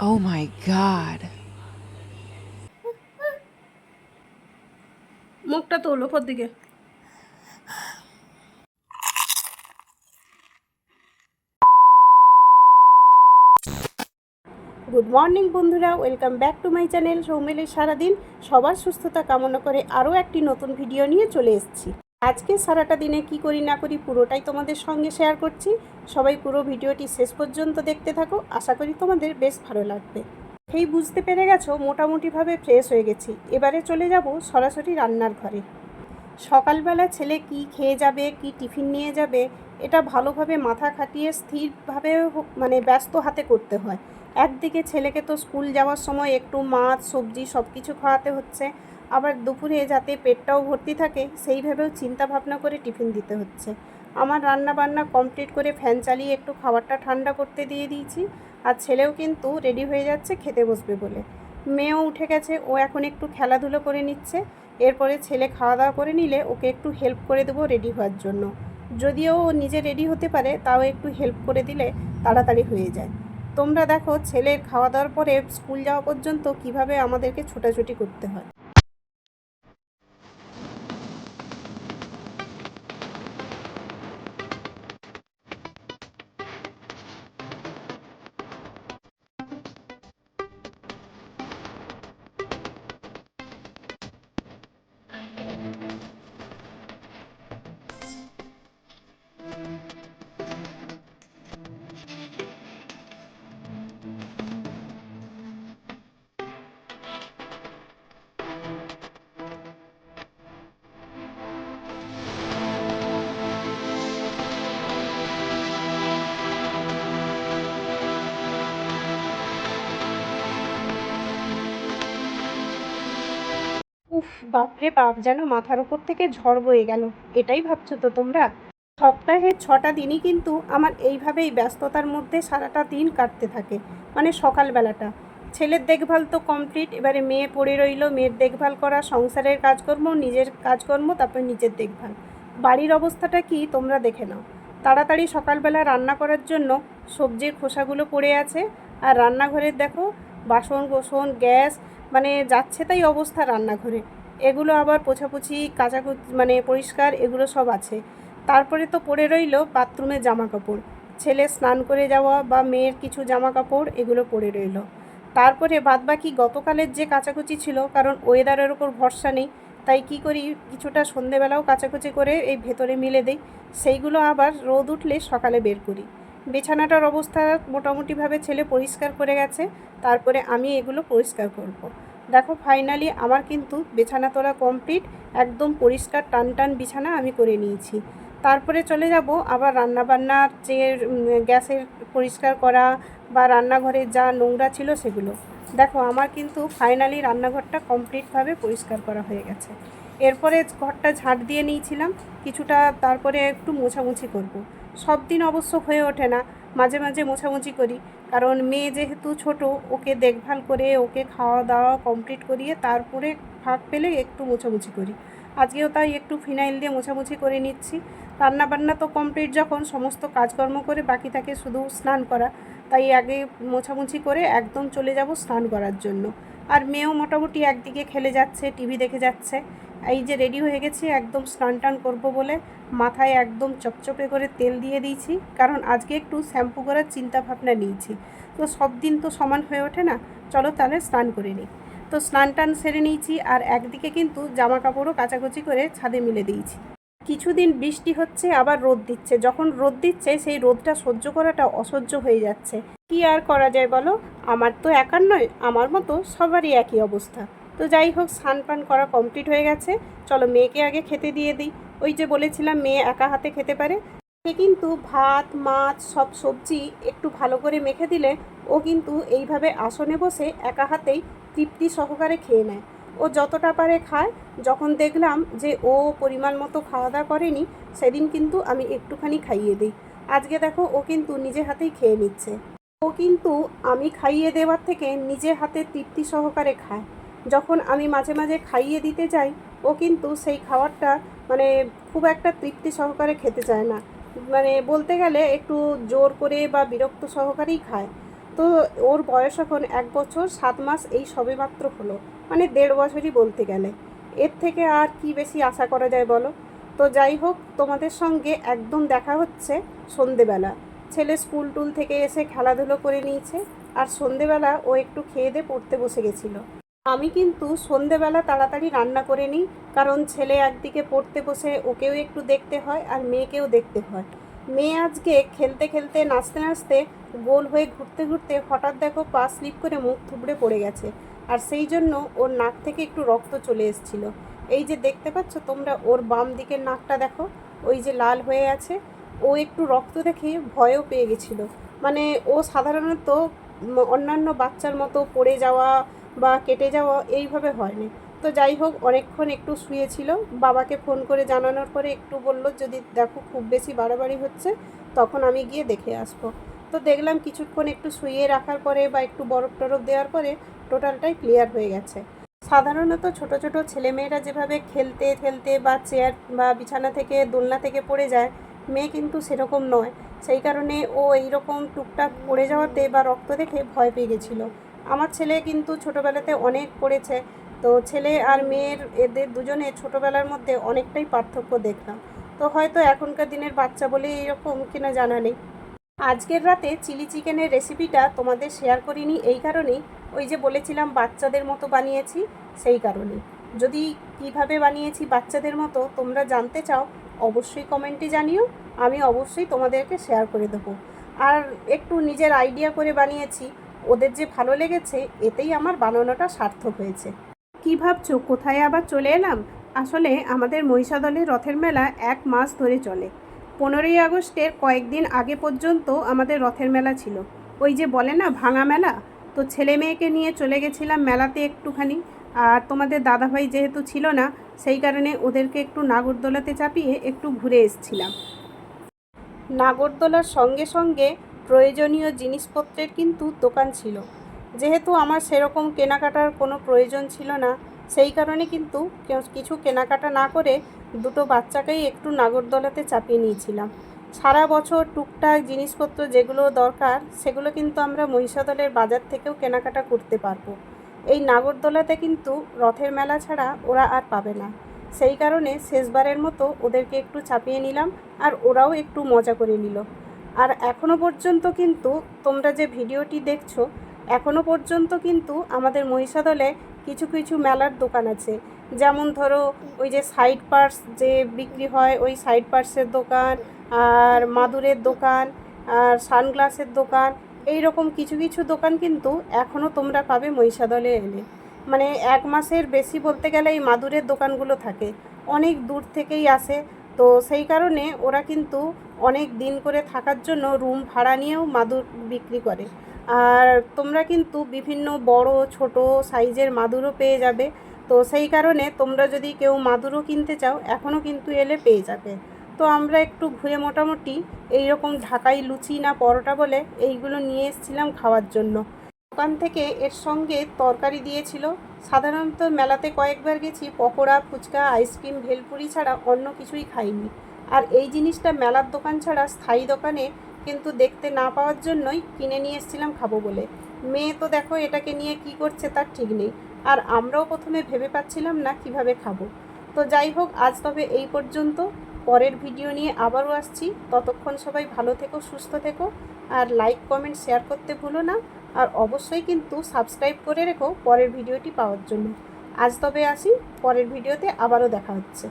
Oh my god. মুখটা তোল ওপর দিকে। গুড মর্নিং বন্ধুরা। Welcome back to my channel সৌমিলের সারাদিন সবার সুস্থতা কামনা করে আরও একটি নতুন ভিডিও নিয়ে চলে এসেছি। আজকে সারাটা দিনে কি করি না করি পুরোটাই তোমাদের সঙ্গে শেয়ার করছি। সবাই পুরো ভিডিওটি শেষ পর্যন্ত দেখতে থাকো। আশা করি তোমাদের বেশ ভালো লাগবে। সেই বুঝতে পেরে গেছো, মোটামুটিভাবে ফ্রেশ হয়ে গেছি। এবারে চলে যাব সরাসরি রান্নার ঘরে। সকালবেলা ছেলে কি খেয়ে যাবে, কি টিফিন নিয়ে যাবে, এটা ভালোভাবে মাথা খাটিয়ে স্থিরভাবে মানে ব্যস্ত হাতে করতে হয়। একদিকে ছেলেকে তো স্কুল যাওয়ার সময় একটু মাছ, সবজি সব কিছু খাওয়াতে হচ্ছে। আবার দুপুরে যাতে পেটটাও ভর্তি থাকে, সেইভাবেও চিন্তা ভাবনা করে টিফিন দিতে হচ্ছে। আমার রান্না বান্না কমপ্লিট করে ফ্যান চালিয়ে একটু খাবারটা ঠান্ডা করতে দিয়ে দিয়েছি, আর ছেলেও কিন্তু রেডি হয়ে যাচ্ছে খেতে বসবে বলে। মেয়েও উঠে গেছে, ও এখন একটু খেলাধুলো করে নিচ্ছে। এরপরে ছেলে খাওয়া দাওয়া করে নিলে ওকে একটু হেল্প করে দেবো রেডি হওয়ার জন্য। যদিও ও নিজে রেডি হতে পারে, তাও একটু হেল্প করে দিলে তাড়াতাড়ি হয়ে যায়। তোমরা দেখো, ছেলের খাওয়া দাওয়ার পরে স্কুল যাওয়া পর্যন্ত কীভাবে আমাদেরকে ছোটাছুটি করতে হয়। উফ, বাপরে বাপ, যেন মাথার ওপর থেকে ঝড় বয়ে গেল। এটাই ভাবছ তো তোমরা? সপ্তাহে ছটা দিনই কিন্তু আমার এইভাবেই ব্যস্ততার মধ্যে সারাটা দিন কাটতে থাকে মানে সকালবেলাটা। ছেলের দেখভাল তো কমপ্লিট, এবারে মেয়ে পড়ে রইল, মেয়ের দেখভাল করা, সংসারের কাজকর্ম, নিজের কাজকর্ম, তারপর নিজের দেখভাল। বাড়ির অবস্থাটা কি তোমরা দেখে নাও। তাড়াতাড়ি সকালবেলা রান্না করার জন্য সবজির খোসাগুলো পড়ে আছে, আর রান্নাঘরের দেখো, বাসন কোসন গ্যাস মানে যাচ্ছে তাই অবস্থা রান্নাঘরে। এগুলো আবার পোছাপুছি, কাচাকুচি মানে পরিষ্কার, এগুলো সব আছে। তারপরে তো পড়ে রইল বাথরুমের জামা কাপড় ছেলে স্নান করে যাওয়া বা মেয়ের কিছু জামা কাপড় এগুলো পড়ে রইল। তারপরে বাদবাকি গতকালের যে কাচাকুচি ছিল, কারণ ওয়েদারের ওপর ভরসা নেই, তাই কি করি, কিছুটা সন্ধেবেলাও কাচাকুচি করে এই ভেতরে মিলে দিই। সেইগুলো আবার রোদ উঠলে সকালে বের করি। বিছানাটার অবস্থা মোটামুটিভাবে ছেলে পরিষ্কার করে গেছে, তারপরে আমি এগুলো পরিষ্কার করব। দেখো ফাইনালি আমার কিন্তু বিছানা তোলা কমপ্লিট একদম পরিষ্কার টান টান বিছানা আমি করে নিয়েছি। তারপরে চলে যাব আবার রান্নাবান্নার যে গ্যাসের পরিষ্কার করা বা রান্নাঘরে যা নোংরা ছিল সেগুলো। দেখো, আমার কিন্তু ফাইনালি রান্নাঘরটা কমপ্লিটভাবে পরিষ্কার করা হয়ে গেছে। এরপরে ঘরটা ঝাঁট দিয়ে নিয়েছিলাম, কিছুটা তারপরে একটু মোছামুছি করব। সব দিন অবশ্য হয়ে ওঠে না, মাঝে মাঝে মোছামুছি করি। কারণ মেয়ে যেহেতু ছোট, ওকে দেখভাল করে ওকে খাওয়া দাওয়া কমপ্লিট করিয়ে তারপরে ফাঁক পেলে একটু মোছামুছি করি। আজকেও তাই একটু ফিনাইল দিয়ে মোছামুছি করে নিচ্ছি। রান্নাবান্না তো কমপ্লিট যখন সমস্ত কাজকর্ম করে বাকি থাকে শুধু স্নান করা। তাই আগে মোছামুছি করে একদম চলে যাব স্নান করার জন্য। আর মেয়েও মোটামুটি একদিকে খেলে যাচ্ছে, টিভি দেখে যাচ্ছে। এই যে রেডি হয়ে গেছি, একদম স্নান টান করব বলে মাথায় একদম চপচপে করে তেল দিয়ে দিয়েছি। কারণ আজকে একটু শ্যাম্পু করার চিন্তা ভাবনা নিয়েছি। তো সব দিন তো সমান হয়ে ওঠে না, চলো তাহলে স্নান করে নিই। তো স্নান টান সেরে নিয়েছি আর একদিকে কিন্তু জামা কাপড়ও কাচাকুচি করে ছাদে মিলে দিয়েছি। কিছুদিন বৃষ্টি হচ্ছে, আবার রোদ দিচ্ছে। যখন রোদ দিচ্ছে, সেই রোদটা সহ্য করাটা অসহ্য হয়ে যাচ্ছে। কি আর করা যায় বলো? আমার তো একার নয়, আমার মতো সবারই একই অবস্থা। তো যাই হোক, স্নান পান করা কমপ্লিট হয়ে গেছে। চলো মেয়েকে আগে খেতে দিয়ে দিই। ওই যে বলেছিলাম, মেয়ে একা হাতে খেতে পারে। সে কিন্তু ভাত, মাছ, সব সবজি একটু ভালো করে মেখে দিলে ও কিন্তু এইভাবে আসনে বসে একা হাতেই তৃপ্তি সহকারে খেয়ে নেয়। ও যতটা পারে খায়। যখন দেখলাম যে ও পরিমাণ মতো খাওয়া দাওয়া করেনি, সেদিন কিন্তু আমি একটুখানি খাইয়ে দিই। আজকে দেখো, ও কিন্তু নিজে হাতেই খেয়ে নিচ্ছে। ও কিন্তু আমি খাইয়ে দেওয়ার থেকে নিজে হাতে তৃপ্তি সহকারে খায়। যখন আমি মাঝে মাঝে খাইয়ে দিতে যাই, ও কিন্তু সেই খাবারটা মানে খুব একটা তৃপ্তি সহকারে খেতে চায় না। মানে বলতে গেলে একটু জোর করে বা বিরক্ত সহকারেই খায়। তো ওর বয়স এখন এক বছর, সাত মাস এই সবেমাত্র হলো মানে দেড় বছরই বলতে গেলে। এর থেকে আর কি বেশি আশা করা যায় বলো? তো যাই হোক, তোমাদের সঙ্গে একদম দেখা হচ্ছে সন্ধেবেলা। ছেলে স্কুল টুল থেকে এসে খেলাধুলো করে নিয়েছে, আর সন্ধেবেলা ও একটু খেয়ে দিয়ে পড়তে বসে গেছিল। আমি কিন্তু সন্ধেবেলা তাড়াতাড়ি রান্না করে নিই, কারণ ছেলে একদিকে পড়তে বসে ওকেও একটু দেখতে হয় আর মেয়েকেও দেখতে হয়। মেয়ে আজকে খেলতে খেলতে, নাচতে নাচতে গোল হয়ে ঘুরতে ঘুরতে হঠাৎ দেখো পা স্লিপ করে মুখ থুবড়ে পড়ে গেছে। আর সেই জন্য ওর নাক থেকে একটু রক্ত চলে এসেছিল। এই যে দেখতে পাচ্ছ তোমরা ওর বাম দিকের নাকটা দেখো, ওই যে লাল হয়ে আছে। ও একটু রক্ত দেখে ভয়ও পেয়ে গেছিল। মানে ও সাধারণত অন্যান্য বাচ্চার মতো পড়ে যাওয়া বা কেটে যাওয়া এইভাবে হয়নি। তো যাই হোক, অনেকক্ষণ একটু শুয়েছিল। বাবাকে ফোন করে জানানোর পরে একটু বলল, যদি দেখো খুব বেশি বাড়াবাড়ি হচ্ছে, তখন আমি গিয়ে দেখে আসব। তো দেখলাম কিছুক্ষণ একটু শুয়ে রাখার পরে বা একটু বরফ টরফ দেওয়ার পরে টোটালটাই ক্লিয়ার হয়ে গেছে। সাধারণত ছোট ছোট ছেলেমেয়েরা যেভাবে খেলতে খেলতে বা চেয়ার বা বিছানা থেকে, দোলনা থেকে পড়ে যায়, মেয়ে কিন্তু সেরকম নয়। সেই কারণে ও এইরকম টুকটাক পড়ে যাওয়াতে বা রক্ত দেখে ভয় পেয়ে গেছিল। আমার ছেলে কিন্তু ছোটোবেলাতে অনেক পড়েছে, তো ছেলে আর মেয়ের, এদের দুজনে ছোটোবেলার মধ্যে অনেকটাই পার্থক্য দেখলাম। তো হয়তো এখনকার দিনের বাচ্চা বলে এইরকম কিনা জানা নেই। আজকের রাতে চিলি চিকেনের রেসিপিটা তোমাদের শেয়ার করিনি এই কারণেই, ওই যে বলেছিলাম বাচ্চাদের মতো বানিয়েছি সেই কারণে যদি কীভাবে বানিয়েছি বাচ্চাদের মতো তোমরা জানতে চাও, অবশ্যই কমেন্টে জানিও, আমি অবশ্যই তোমাদেরকে শেয়ার করে দেবো। আর একটু নিজের আইডিয়া করে বানিয়েছি ওদের যে ভালো লেগেছে, এতেই আমার বানানোটা সার্থক হয়েছে। কি ভাবছ? কোথায় আবার চলে এলাম? আসলে আমাদের মহিষাদলের রথের মেলা এক মাস ধরে চলে। পনেরোই আগস্টের কয়েকদিন আগে পর্যন্ত আমাদের রথের মেলা ছিল। ওই যে বলে না, ভাঙা মেলা? তো ছেলে মেয়েকে নিয়ে চলে গেছিলাম মেলাতে একটুখানি। আর তোমাদের দাদাভাই যেহেতু ছিল না, সেই কারণে ওদেরকে একটু নাগরদোলাতে চাপিয়ে একটু ঘুরে এসেছিলাম। নাগরদোলার সঙ্গে সঙ্গে প্রয়োজনীয় জিনিসপত্রের কিন্তু দোকান ছিল। যেহেতু আমার সেরকম কেনাকাটার কোনো প্রয়োজন ছিল না, সেই কারণে কিন্তু কিছু কেনাকাটা না করে দুটো বাচ্চাকেই একটু নাগরদোলাতে চাপিয়ে নিয়েছিলাম। সারা বছর টুকটাক জিনিসপত্র যেগুলো দরকার, সেগুলো কিন্তু আমরা মহিষাদলের বাজার থেকেও কেনাকাটা করতে পারব। এই নাগরদোলাতে কিন্তু রথের মেলা ছাড়া ওরা আর পাবে না। সেই কারণে শেষবারের মতো ওদেরকে একটু চাপিয়ে নিলাম আর ওরাও একটু মজা করে নিল। আর এখনও পর্যন্ত কিন্তু তোমরা যে ভিডিওটি দেখছ এখনও পর্যন্ত কিন্তু আমাদের মহিষাদলে কিছু কিছু মেলার দোকান আছে। যেমন ধরো ওই যে সাইড পার্স যে বিক্রি হয়, ওই সাইড পার্সের দোকান, আর মাদুরের দোকান, আর সানগ্লাসের দোকান এই রকম কিছু কিছু দোকান কিন্তু এখনও তোমরা পাবে মহিষাদলে এলে। মানে এক মাসের বেশি বলতে গেলে এই মাদুরের দোকানগুলো থাকে। অনেক দূর থেকেই আসে। তো সেই কারণে ওরা কিন্তু অনেক দিন করে থাকার জন্য রুম ভাড়া নিয়েও মাদুর বিক্রি করে। আর তোমরা কিন্তু বিভিন্ন বড়, ছোট সাইজের মাদুরও পেয়ে যাবে। তো সেই কারণে তোমরা যদি কেউ মাদুরও কিনতে চাও, এখনও কিন্তু এলে পেয়ে যাবে। তো আমরা একটু ঘুরে মোটামুটি এই রকম ঢাকাই লুচি না পরোটা বলে এইগুলো নিয়ে এসেছিলাম খাওয়ার জন্য। দোকান থেকে এর সঙ্গে তরকারি দিয়েছিল। সাধারণত মেলাতে কয়েকবার গেছি, পকোড়া, ফুচকা, আইসক্রিম, ভেলপুরি ছাড়া অন্য কিছুই খাইনি। আর এই জিনিসটা মেলার দোকান ছাড়া স্থায়ী দোকানে কিন্তু দেখতে না পাওয়ার জন্যই কিনে নিয়ে এসেছিলাম খাব বলে। মেয়ে তো দেখো এটাকে নিয়ে কি করছে তার ঠিক নেই। আর আমরাও প্রথমে ভেবে পাচ্ছিলাম না কীভাবে খাব। তো যাই হোক, আজ তবে এই পর্যন্ত। পরের ভিডিও নিয়ে আবারও আসছি। ততক্ষণ সবাই ভালো থেকো, সুস্থ থেকো। আর লাইক কমেন্ট শেয়ার করতে ভুলো না। আর অবশ্যই কিন্তু সাবস্ক্রাইব করে রেখো পরের ভিডিওটি পাওয়ার জন্য। আজ তবে আসি, পরের ভিডিওতে আবারও দেখা হচ্ছে।